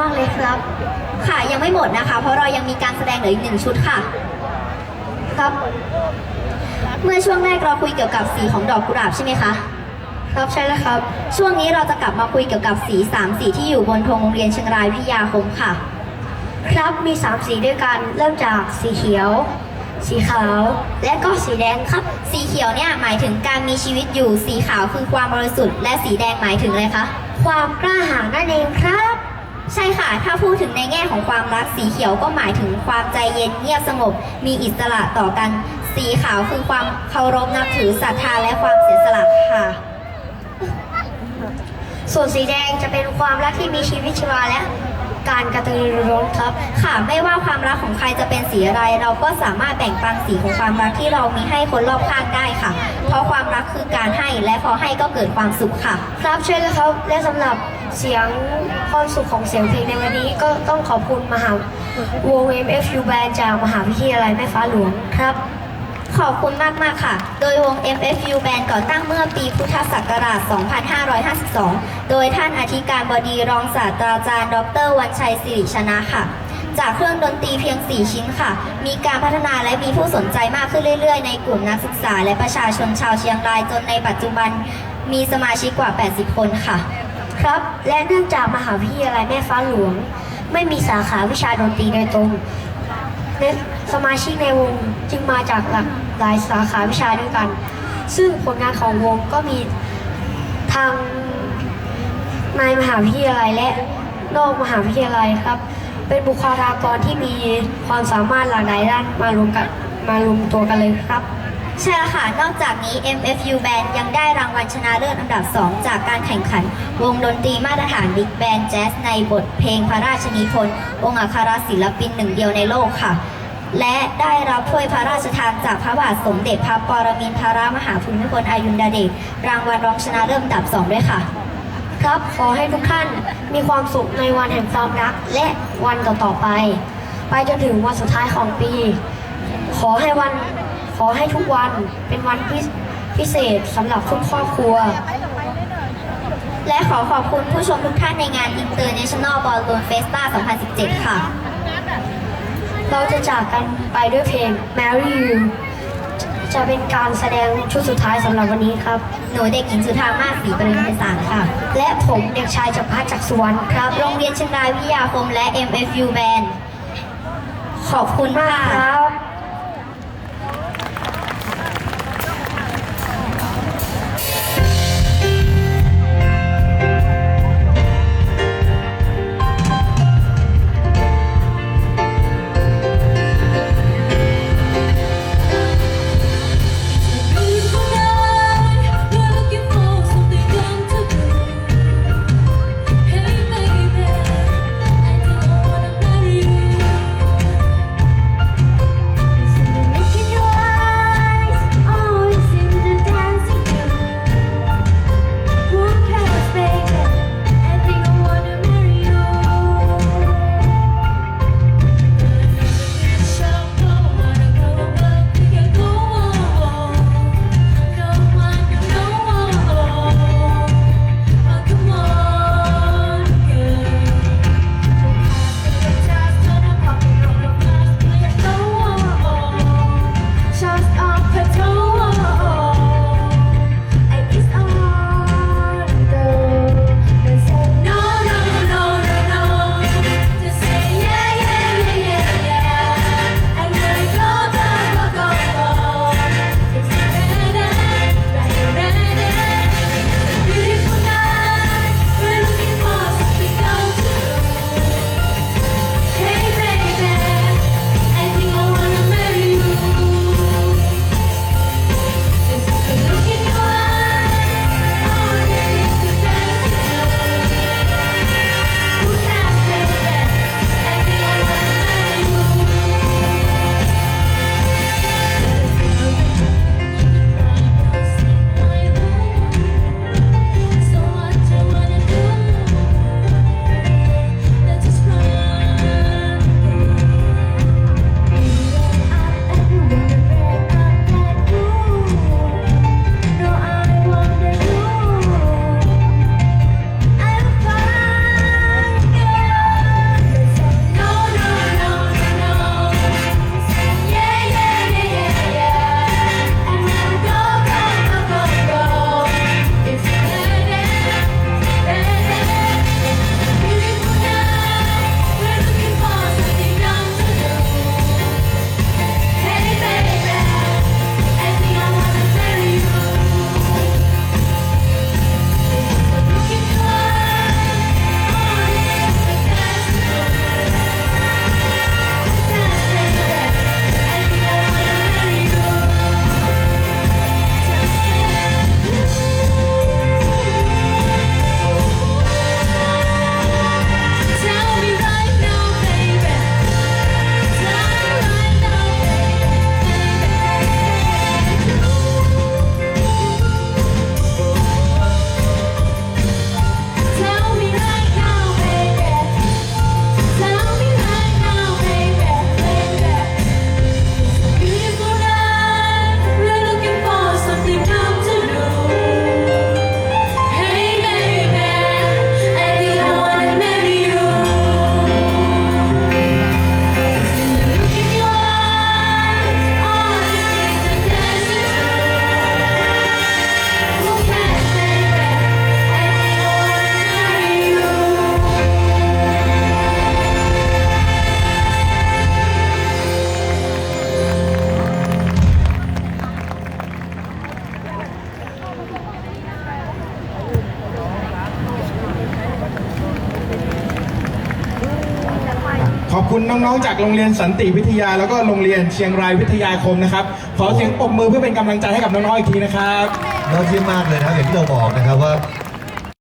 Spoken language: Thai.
มากเลยครับ ค่ะยังไม่หมดนะคะ เพราะเรายังมีการแสดงเหลืออีกหนึ่งชุดค่ะ ครับ เมื่อช่วงแรกเราคุยเกี่ยวกับสีของดอกกุหลาบใช่ไหมคะครับใช่แล้วครับ ช่วงนี้เราจะกลับมาคุยเกี่ยวกับสีสามสีที่อยู่บนธงโรงเรียนเชียงรายวิยาคมค่ะ ครับมีสามสีด้วยกันเริ่มจากสีเขียว สีขาว และก็สีแดงครับ สีเขียวเนี่ยหมายถึงการมีชีวิตอยู่สีขาวคือความบริสุทธิ์และสีแดงหมายถึงอะไรคะความกล้าหาญนั่นเองครับ ใช่ค่ะ ถ้าพูดถึงในแง่ของความรักสีเขียวก็หมายถึงความใจเย็นเงียบสงบ มีอิสระต่อกัน สีขาวคือความเคารพนับถือศรัทธาและความเสียสละค่ะ ส่วนสีแดงจะเป็นความรักที่มีชีวิตชีวาและ การกระตือรือร้นครับค่ะไม่ว่าความรักของใครจะเป็นสีอะไร เราก็สามารถแบ่งปันสีของความรักที่เรามีให้คนรอบข้างได้ค่ะ เพราะความรักคือการให้และพอให้ก็เกิดความสุขค่ะ ครับช่แล้วครับและสำหรับเสียงความสุขของเสียงเพลงในวันนี้ก็ต้องขอบคุณมหาวง MFU Band จากมหาวิทยาลัยแม่ฟ้าหลวงครับ ขอบคุณมากมากๆค่ะ โดยวง MFU Band ก่อตั้งเมื่อปีพุทธศักราช 2552 โดยท่านอธิการบดีรองศาสตราจารย์ ดรวันชัยสิริชนะค่ะ จากเครื่องดนตรีเพียง 4 ชิ้นค่ะ มีการพัฒนาและมีผู้สนใจมากขึ้นเรื่อยๆ ในกลุ่มนักศึกษา และประชาชนชาวเชียงรายจนในปัจจุบันมีสมาชิกกว่า 80 คนค่ะ ครับ และเนื่องจากมหาวิทยาลัยแม่ฟ้าหลวง ไม่มีสาขาวิชาดนตรีโดยตรง และสมาชิกในวงจึงมาจากหลากหลายสาขาวิชาด้วยกัน ซึ่งผลงานของวงก็มีทางในมหาวิทยาลัยและนอกมหาวิทยาลัยครับ เป็นบุคลากรที่มีความสามารถหลากหลายด้านมารวมกันมารวมตัวกันเลยครับ ใช่แล้วค่ะ นอกจากนี้ MFU Band ยังได้รางวัลชนะเลิศอันดับ 2 จากการแข่งขัน วงดนตรีมาตรฐาน Big Band Jazz ในบทเพลงพระราชนิพนธ์องค์อัครศิลปินหนึ่งเดียวในโลกค่ะ และได้รับถ้วยพระราชทานจากพระบาทสมเด็จพระปรมินทรมหาภูมิพลอดุลยเดชรางวัลรองชนะเลิศอันดับ 2 ด้วยค่ะครับขอให้ทุกท่านมีความสุขในวันแห่งความรัก และวันต่อๆไป ไปจนถึงวันสุดท้ายของปี ขอให้วัน อให้ทุกวันเป็นวันพิพิเศษสำหรับทุกครอบครัว และขอขอบคุณผู้ชมทุกท่านในงาน International Ballroom Festa 2017 ค่ะ เราจะจากกันไปด้วยเพลง Marry You จะเป็นการแสดงชุดสุดท้ายสำหรับวันนี้ครับ หนูเด็กหญิงสุธามาศรีปริญญาสารค่ะ และผมเด็กชายจักรพัฒจักรสุวรรณครับ โรงเรียนเชียงรายวิทยาคมและ MFU Band ขอบคุณมากค่ะครับ ขอบคุณน้องๆ จากโรงเรียนสันติวิทยา แล้วก็โรงเรียนเชียงรายวิทยาคมนะครับ ขอเสียงปรบมือเพื่อเป็นกำลังใจให้กับน้องๆอีกทีนะครับ ยอดเยี่ยมมากเลยนะครับอย่างที่เราบอกนะครับว่า